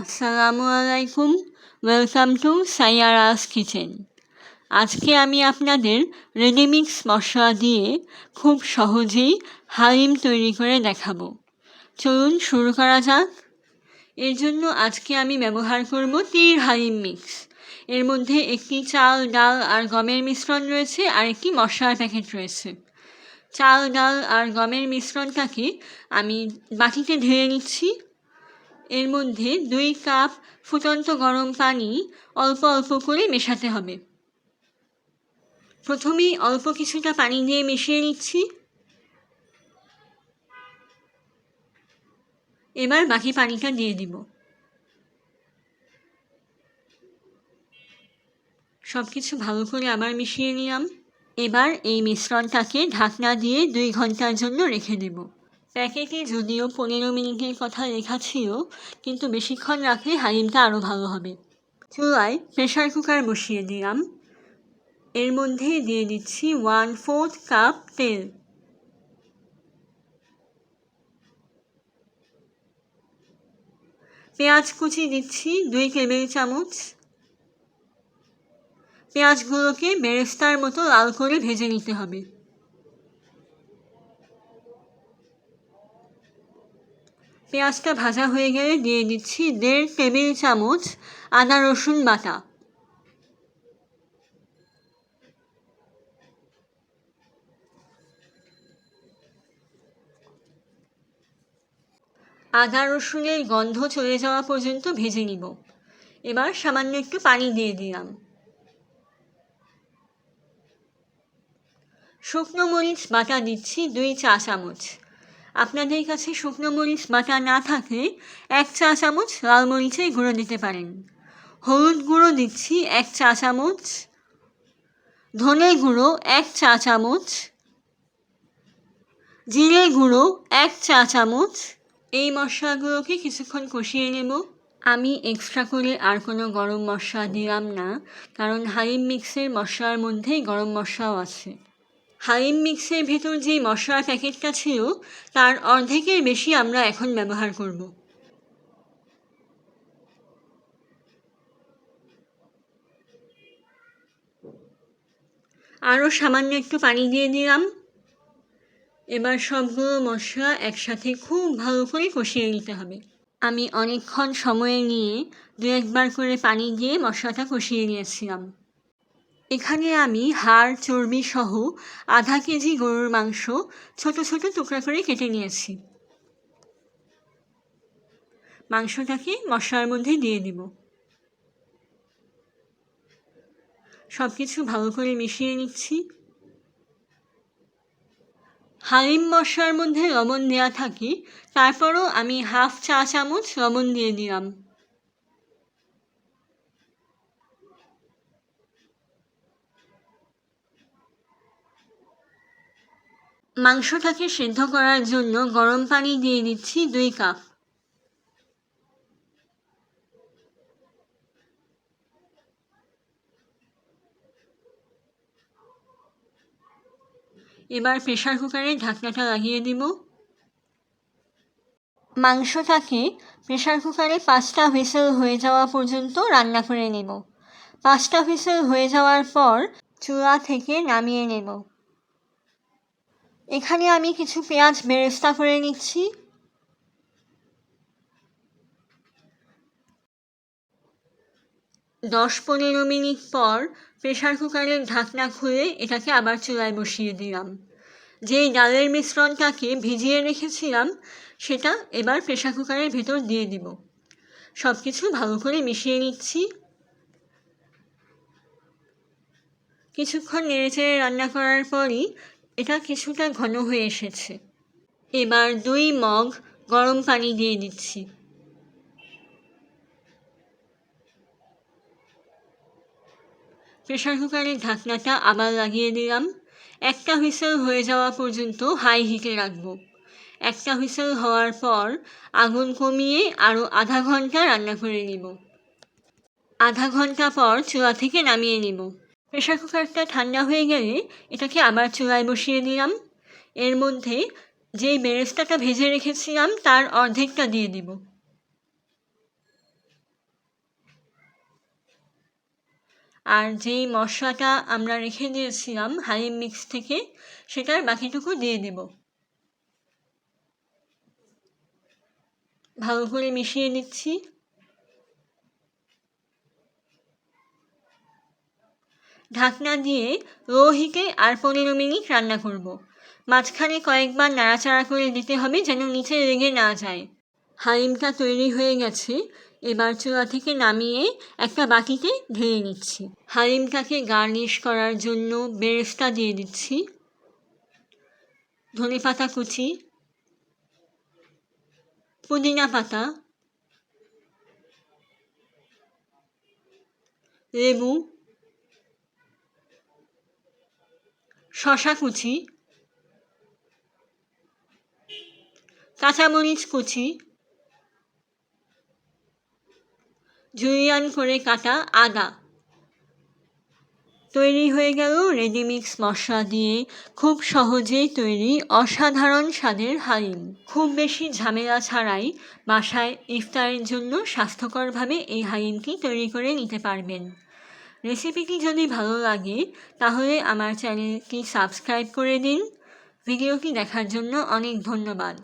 আসসালামু আলাইকুম welcome to সাইয়ারাস kitchen আজকে আমি আপনাদের রেডিমিক্স মশলা দিয়ে খুব সহজেই হালিম তৈরি করে দেখাবো। চলুন শুরু করা যাক। এর জন্য আজকে আমি ব্যবহার করব তীর হালিম মিক্স এর মধ্যে একটি চাল, ডাল আর গমের মিশ্রণ রয়েছে আর একটি মশলার প্যাকেট রয়েছে। চাল, ডাল আর গমের মিশ্রণটাকে আমি বাটিতে ঢেলে নিচ্ছি। এর মধ্যে দুই কাপ ফুটন্ত গরম পানি অল্প অল্প করে মেশাতে হবে। প্রথমেই অল্প কিছুটা পানি দিয়ে মিশিয়ে নিচ্ছি। এবার বাকি পানিটা দিয়ে দিব। সব কিছু ভালো করে আবার মিশিয়ে নিলাম। এবার এই মিশ্রণটাকে ঢাকনা দিয়ে দুই ঘণ্টার জন্য রেখে দেব। প্যাকেটে যদিও পনেরো মিনিটের কথা লেখা ছিল, কিন্তু বেশিক্ষণ রাখলে হালিমটা আরও ভালো হবে। চুলায় প্রেশার কুকার বসিয়ে দিলাম। এর মধ্যে দিয়ে দিচ্ছি ওয়ান ফোর্থ কাপ তেল। পেঁয়াজ কুচি দিচ্ছি দুই টেবিল চামচ। পেঁয়াজগুলোকে বেরেস্তার মতো লাল করে ভেজে নিতে হবে। পেঁয়াজটা ভাজা হয়ে গেলে দিয়ে দিচ্ছি দেড় টেবিল চামচ আদা রসুন বাটা। আদা রসুনের গন্ধ চলে যাওয়া পর্যন্ত ভেজে নিব। এবার সামান্য একটু পানি দিয়ে দিলাম। শুকনো মরিচ বাটা দিচ্ছি দুই চা চামচ। আপনাদের কাছে শুকনো মরিচ বাটা না থাকলে এক চা চামচ লাল মরিচের গুঁড়ো দিতে পারেন। হলুদ গুঁড়ো দিচ্ছি এক চা চামচ। ধনে গুঁড়ো এক চা চামচ। জিরে গুঁড়ো এক চা চামচ। এই মশলাগুলোকে কিছুক্ষণ কষিয়ে নেব। আমি এক্সট্রা করে আর কোনো গরম মশলা দিলাম না, কারণ হালিম মিক্সের মশলার মধ্যেই গরম মশলাও আছে। হালিম মিক্সের ভেতর যে মশলার প্যাকেটটা ছিল, তার অর্ধেকের বেশি আমরা এখন ব্যবহার করব। আরও সামান্য একটু পানি দিয়ে দিলাম। এবার সবগুলো মশলা একসাথে খুব ভালো করে কষিয়ে নিতে হবে। আমি অনেকক্ষণ সময় নিয়ে দু একবার করে পানি দিয়ে মশলাটা কষিয়ে নিয়েছিলাম। এখানে আমি হাড়, চর্বি সহ আধা কেজি গরুর মাংস ছোট ছোট টুকরা করে কেটে নিয়েছি। মাংসটাকে মশলার মধ্যে দিয়ে দিব। সব কিছু ভালো করে মিশিয়ে নিচ্ছি। হালিম মশলার মধ্যে লবণ দেওয়া থাকে, তারপরও আমি হাফ চা চামচ লবণ দিয়ে দিলাম। মাংসটাকে সেদ্ধ করার জন্য গরম পানি দিয়ে দিচ্ছি দুই কাপ। এবার প্রেশার কুকারে ঢাকনাটা লাগিয়ে দিব। মাংসটাকে প্রেশার কুকারে পাঁচটা হুইসেল হয়ে যাওয়া পর্যন্ত রান্না করে নেব। পাঁচটা হুইসেল হয়ে যাওয়ার পর চুলা থেকে নামিয়ে নেব। এখানে আমি কিছু পেঁয়াজ বেরেস্তা করে নিচ্ছি। দশ পনেরো মিনিট পর প্রেশার কুকারের ঢাকনা খুলে এটাকে আবার চুলায় বসিয়ে দিলাম। যেই ডালের মিশ্রণটাকে ভিজিয়ে রেখেছিলাম, সেটা এবার প্রেশার কুকারের ভেতর দিয়ে দিব। সব কিছু ভালো করে মিশিয়ে নিচ্ছি। কিছুক্ষণ নেড়েচেড়ে রান্না করার পরই এটা কিছুটা ঘন হয়ে এসেছে। এবার দুই মগ গরম পানি দিয়ে দিচ্ছি। প্রেশার কুকারের ঢাকনাটা আবার লাগিয়ে দিলাম। একটা হুইসেল হয়ে যাওয়া পর্যন্ত হাই হিটে রাখব। একটা হুইসেল হওয়ার পর আগুন কমিয়ে আরও আধা ঘণ্টা রান্না করে নিব। আধা ঘণ্টা পর চুলা থেকে নামিয়ে নিব। প্রেশার কুকারটা ঠান্ডা হয়ে গেলে এটাকে আবার চুলায় বসিয়ে দিলাম। এর মধ্যে যেই বেরেস্তাটা ভেজে রেখেছিলাম তার অর্ধেকটা দিয়ে দিব। আর যেই মশলাটা আমরা রেখে দিয়েছিলাম হালি মিক্স থেকে, সেটার বাকিটুকু দিয়ে দেব। ভালো করে মিশিয়ে নিচ্ছি। ঢাকনা দিয়ে লো আর পনেরো মিনিট রান্না করব। মাঝখানে কয়েকবার নাড়াচাড়া করে দিতে হবে যেন নিচে লেগে না যায়। হালিমটা তৈরি হয়ে গেছে। এবার চুলা থেকে নামিয়ে একটা বাটিতে ঢেলে নিচ্ছি। হালিমটাকে গার্নিশ করার জন্য বেরেস্তা দিয়ে দিচ্ছি। ধনে পাতা কুচি। পুদিনা পাতা। লেবু। শশা কুচি, কাঁচামরিচ কুচি জুলিয়ান করে কাটা আদা। তৈরি হয়ে গেল রেডিমিক্স মশলা দিয়ে খুব সহজেই তৈরি অসাধারণ স্বাদের হালিম। খুব বেশি ঝামেলা ছাড়াই বাসায় ইফতারের জন্য স্বাস্থ্যকরভাবে এই হালিমটি তৈরি করে নিতে পারবেন। রেসিপিটি যদি ভালো লাগে, তাহলে আমার চ্যানেলটি সাবস্ক্রাইব করে দিন। ভিডিওটি দেখার জন্য অনেক ধন্যবাদ।